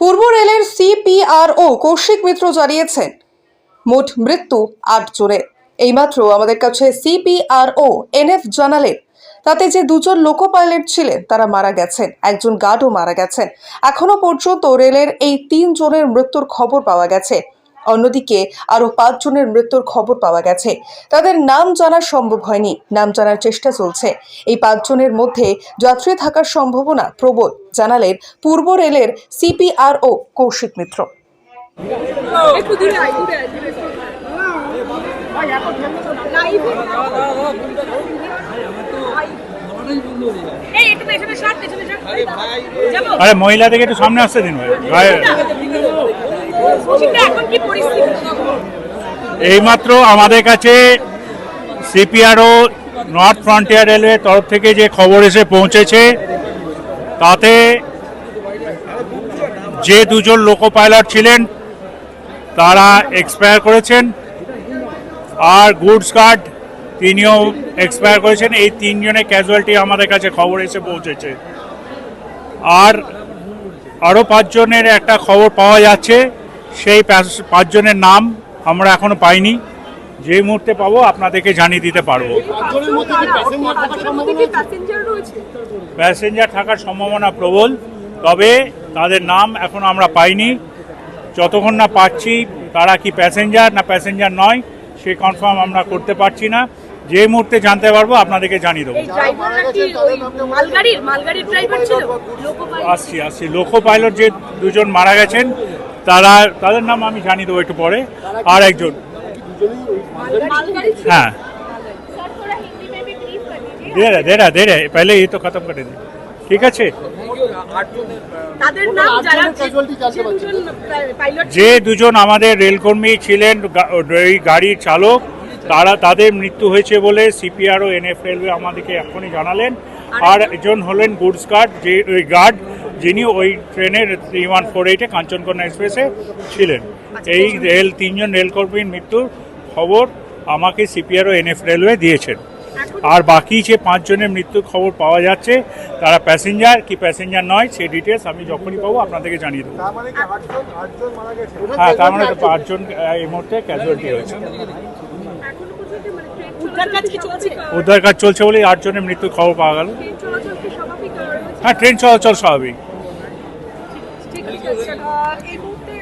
পূর্ব রেলের সিপিআরও কৌশিক মিত্র জানিয়েছেন, মোট মৃত্যু আট জনের এইমাত্র আমাদের কাছে সিপিআরও, এনএফ জানালেন, তাতে যে দুজন লোকো পাইলট ছিলেন তারা মারা গেছেন, একজন গার্ডও মারা গেছেন। এখনও পর্যন্ত রেলের এই তিন জনের মৃত্যুর খবর পাওয়া গেছে। অন্যদিকে আরও পাঁচজনের মৃত্যুর খবর পাওয়া গেছে। তাদের নাম জানা সম্ভব হয়নি নাম জানার চেষ্টা চলছে। এই পাঁচজনের মধ্যে যাত্রী থাকার সম্ভাবনা প্রবল জানালেন পূর্ব রেলের সিপিআরও কৌশিক মিত্র। আরে মহিলাদেরকে একটু সামনে আসতে দিন ভাই ভাই সেটা এখন কি পরিস্থিতি এইমাত্র আমাদের কাছে সিপিআরও নর্থ ফ্রন্টিয়ার রেলওয়ে তরফ থেকে যে খবর এসে পৌঁছেছে, তাতে যে দুজন লোকো পাইলট ছিলেন, তারা এক্সপায়ার করেছেন আর গুডস গার্ড তিনিও এক্সপায়ার করেছেন। এই তিনজনের ক্যাজুয়ালিটি আমাদের কাছে খবর এসে পৌঁছেছে। আর আরও পাঁচজনের একটা খবর পাওয়া যাচ্ছে সেই পাঁচজনের নাম আমরা এখনও পাইনি। যেই মুহূর্তে পাবো আপনাদেরকে জানিয়ে দিতে পারব। প্যাসেঞ্জার থাকার সম্ভাবনা প্রবল তবে তাদের নাম এখন আমরা পাইনি। যতক্ষণ না পাচ্ছি তারা কি প্যাসেঞ্জার না প্যাসেঞ্জার নয় সে কনফার্ম আমরা করতে পারছি না। যে মুহূর্তে জানতে পারব আপনাদেরকে জানিয়ে দেবো। এই ড্রাইভার নাকি ওই মালগাড়ির মালগাড়ির ড্রাইভার ছিল? লোকো আসছি আসছি। লোকো পাইলট যে দুজন মারা গেছেন তারা তাদের নাম আমি জানি দেবো একটু পরে। আর একজন। হ্যাঁ। দে দে পহলে এই তো খতম করে দিই ঠিক আছে? যে দুজন আমাদের রেলকর্মী ছিলেন এই গাড়ির চালক তারা তাদের মৃত্যু হয়েছে বলে সিপিআরও রেলওয়ে আমাদেরকে এখনই জানালেন। আর একজন হলেন গুডস গার্ড যে গার্ড যিনি ওই ট্রেনের থ্রি ওয়ান ফোর এইটে কাঞ্চনকন্যা এক্সপ্রেসে ছিলেন। এই রেল তিনজন রেলকর্মীর মৃত্যুর খবর আমাকে সিপিআর ও এনএফ রেলওয়ে দিয়েছেন। আর বাকি যে পাঁচজনের মৃত্যুর খবর পাওয়া যাচ্ছে তারা প্যাসেঞ্জার কি প্যাসেঞ্জার নয় সেই ডিটেলস আমি যখনই পাবো আপনাদেরকে জানিয়ে দেবো। তার মানে কি আটজন আটজন মারা গেছে? হ্যাঁ তার মানে পাঁচজন এই মুহূর্তে ক্যাজুয়ালিটি হয়েছে। মানে উদ্ধার কাজ চলছে? বলেই আটজনের মৃত্যুর খবর পাওয়া গেল। হ্যাঁ ট্রেন চলাচল স্বাভাবিক। এই মুহূর্তে